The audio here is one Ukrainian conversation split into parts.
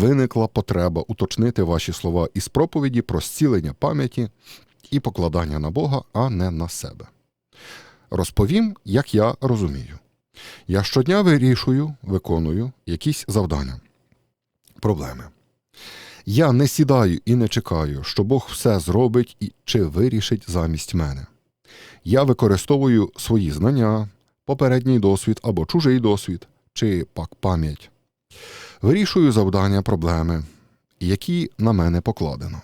виникла потреба уточнити ваші слова із проповіді про зцілення пам'яті і покладання на Бога, а не на себе. Розповім, як я розумію. Я щодня вирішую, виконую якісь завдання, проблеми. Я не сідаю і не чекаю, що Бог все зробить і чи вирішить замість мене. Я використовую свої знання, попередній досвід або чужий досвід, чи пак пам'ять. Вирішую завдання, проблеми, які на мене покладено.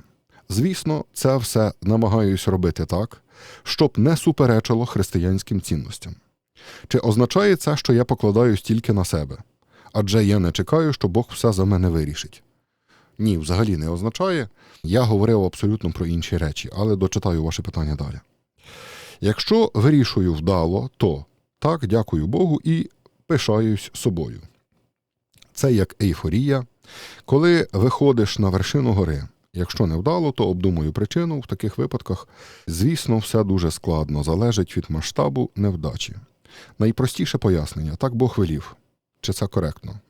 Звісно, це все намагаюсь робити так, щоб не суперечило християнським цінностям. Чи означає це, що я покладаюсь тільки на себе? Адже я не чекаю, що Бог все за мене вирішить. Ні, взагалі не означає. Я говорив абсолютно про інші речі, але дочитаю ваше питання далі. Якщо вирішую вдало, то так, дякую Богу і пишаюсь собою. Це як ейфорія, коли виходиш на вершину гори. Якщо не вдало, то обдумую причину. В таких випадках, звісно, все дуже складно, залежить від масштабу невдачі. Найпростіше пояснення так Бог велів. Чи це коректно?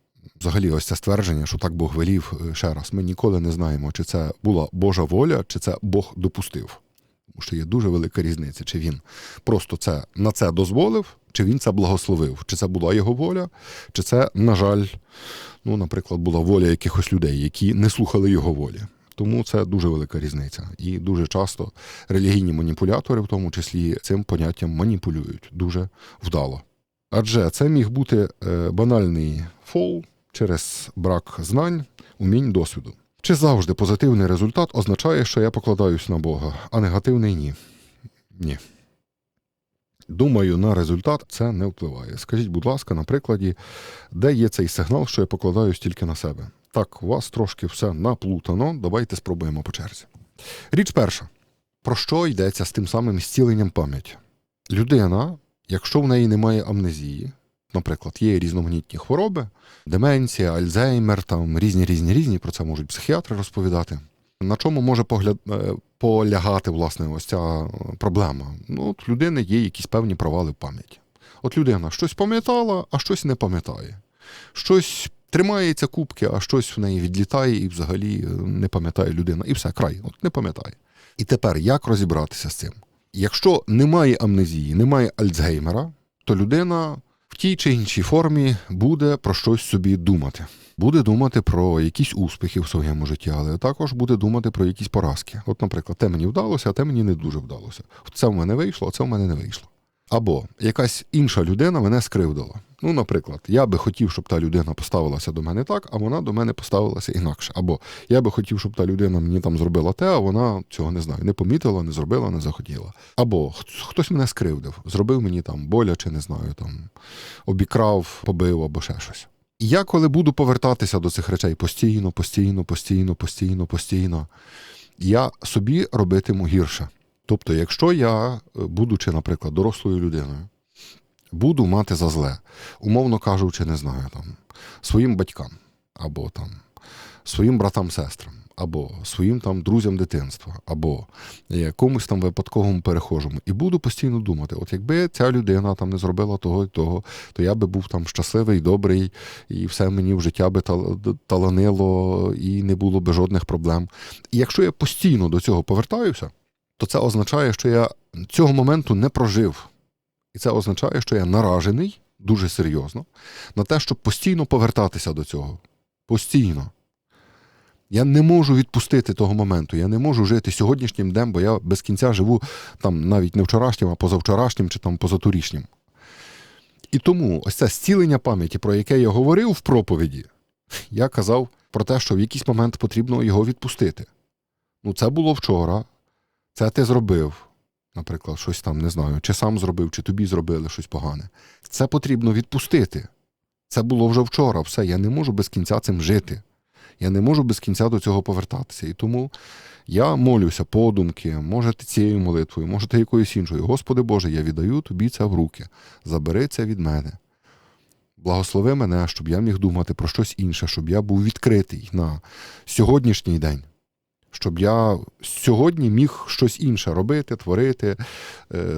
Взагалі, ось це ствердження, що так Бог велів е, ще раз. Ми ніколи не знаємо, чи це була Божа воля, чи це Бог допустив. Тому що є дуже велика різниця, чи він просто це на це дозволив, чи він це благословив, чи це була його воля, чи це, на жаль, ну, наприклад, була воля якихось людей, які не слухали його волі. Тому це дуже велика різниця. І дуже часто релігійні маніпулятори, в тому числі, цим поняттям маніпулюють дуже вдало. Адже це міг бути е, банальний фол через брак знань, умінь, досвіду. Чи завжди позитивний результат означає, що я покладаюсь на Бога, а негативний ні? Ні. Думаю, на результат це не впливає. Скажіть, будь ласка, на прикладі, де є цей сигнал, що я покладаюсь тільки на себе? Так, у вас трошки все наплутано. Давайте спробуємо по черзі. Річ перша. Про що йдеться з тим самим зціленням пам'яті? Людина, якщо в неї немає амнезії, наприклад, є різноманітні хвороби, деменція, Альцгеймер, там різні, різні, різні, про це можуть психіатри розповідати. На чому може погляд... полягати власне ось ця е, проблема? Ну, от людини є якісь певні провали в пам'яті. От людина щось пам'ятала, а щось не пам'ятає. Щось тримається кубки, а щось в неї відлітає і взагалі е, не пам'ятає людина. І все, край, от не пам'ятає. І тепер як розібратися з цим? Якщо немає амнезії, немає Альцгеймера, то людина в тій чи іншій формі буде про щось собі думати. Буде думати про якісь успіхи в своєму житті, але також буде думати про якісь поразки. От, наприклад, те мені вдалося, а те мені не дуже вдалося. Це в мене вийшло, а це в мене не вийшло. Або якась інша людина мене скривдила. Ну, наприклад, я би хотів, щоб та людина поставилася до мене так, а вона до мене поставилася інакше. Або я би хотів, щоб та людина мені там зробила те, а вона цього не знаю, не помітила, не зробила, не захотіла. Або хтось мене скривдив, зробив мені там боляче, не знаю, там обікрав, побив або ще щось. Я, коли буду повертатися до цих речей постійно, постійно, постійно, постійно, постійно, я собі робитиму гірше. Тобто, якщо я, будучи, наприклад, дорослою людиною, буду мати за зле, умовно кажучи, не знаю, там, своїм батькам, або там, своїм братам-сестрам, або своїм там друзям дитинства, або якомусь там випадковому перехожому, і буду постійно думати: от якби ця людина там не зробила того і того, то я би був там щасливий, добрий, і все мені в життя би таланило, і не було би жодних проблем. І якщо я постійно до цього повертаюся, то це означає, що я цього моменту не прожив. І це означає, що я наражений дуже серйозно на те, щоб постійно повертатися до цього. Постійно. Я не можу відпустити того моменту. Я не можу жити сьогоднішнім днем, бо я без кінця живу там навіть не вчорашнім, а позавчорашнім чи там позаторішнім. І тому ось це зцілення пам'яті, про яке я говорив в проповіді, я казав про те, що в якийсь момент потрібно його відпустити. Ну, це було вчора, це ти зробив, наприклад, щось там не знаю, чи сам зробив, чи тобі зробили щось погане. Це потрібно відпустити. Це було вже вчора, все. Я не можу без кінця цим жити. Я не можу без кінця до цього повертатися. І тому я молюся подумки, можете цією молитвою, можете якоюсь іншою. Господи Боже, я віддаю тобі це в руки. Забери це від мене. Благослови мене, щоб я міг думати про щось інше, щоб я був відкритий на сьогоднішній день щоб я сьогодні міг щось інше робити, творити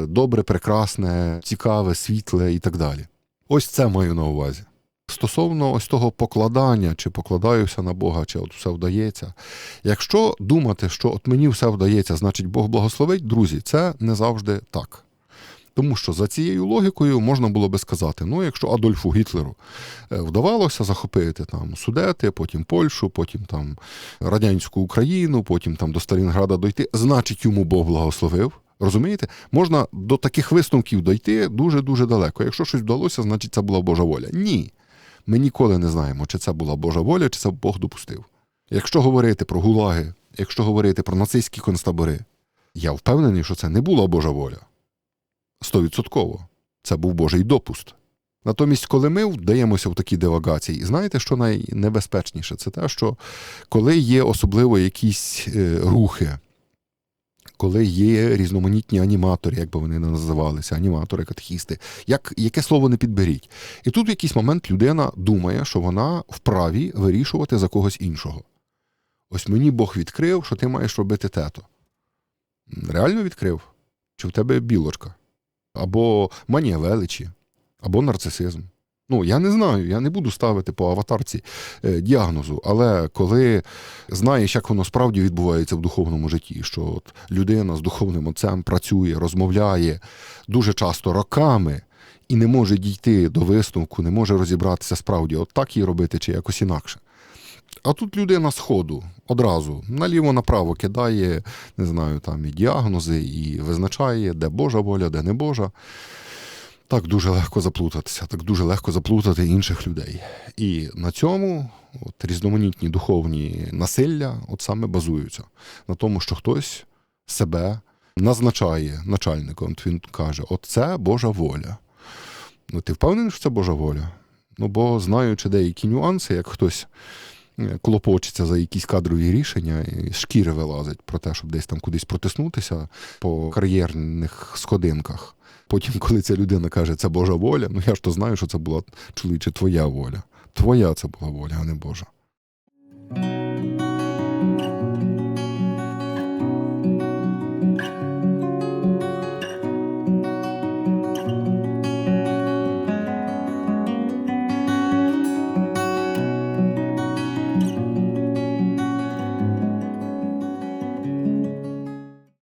добре, прекрасне, цікаве, світле і так далі. Ось це маю на увазі. Стосовно ось того покладання, чи покладаюся на Бога, чи от все вдається. Якщо думати, що от мені все вдається, значить Бог благословить, друзі, це не завжди так. Тому що за цією логікою можна було би сказати: ну, якщо Адольфу Гітлеру е, вдавалося захопити там Судети, потім Польщу, потім там радянську Україну, потім там до Сталінграда дойти, значить йому Бог благословив. Розумієте, можна до таких висновків дойти дуже дуже далеко. Якщо щось вдалося, значить це була Божа воля. Ні. Ми ніколи не знаємо, чи це була Божа воля, чи це Бог допустив. Якщо говорити про гулаги, якщо говорити про нацистські концтабори, я впевнений, що це не була Божа воля. Стовідсотково. Це був Божий допуст. Натомість, коли ми вдаємося в такі дивагації, і знаєте, що найнебезпечніше? Це те, що коли є особливо якісь е, рухи, коли є різноманітні аніматори, як би вони не називалися, аніматори, катехісти, як, яке слово не підберіть. І тут в якийсь момент людина думає, що вона вправі вирішувати за когось іншого. Ось мені Бог відкрив, що ти маєш робити тето. Реально відкрив? Чи в тебе білочка? Або манія величі, або нарцисизм. Ну, я не знаю, я не буду ставити по аватарці е, діагнозу, але коли знаєш, як воно справді відбувається в духовному житті, що от людина з духовним отцем працює, розмовляє дуже часто роками і не може дійти до висновку, не може розібратися справді, от так їй робити чи якось інакше. А тут людина з ходу одразу наліво-направо кидає, не знаю, там і діагнози, і визначає, де Божа воля, де не Божа. Так дуже легко заплутатися, так дуже легко заплутати інших людей. І на цьому от, різноманітні духовні насилля от саме базуються на тому, що хтось себе назначає начальником. Він каже: От це Божа воля. Ну, ти впевнений, що це Божа воля? Ну, бо знаючи деякі нюанси, як хтось е, клопочеться за якісь кадрові рішення, і шкіри вилазить про те, щоб десь там кудись протиснутися по кар'єрних сходинках. Потім, коли ця людина каже, це Божа воля, ну я ж то знаю, що це була чоловіче твоя воля. Твоя це була воля, а не Божа.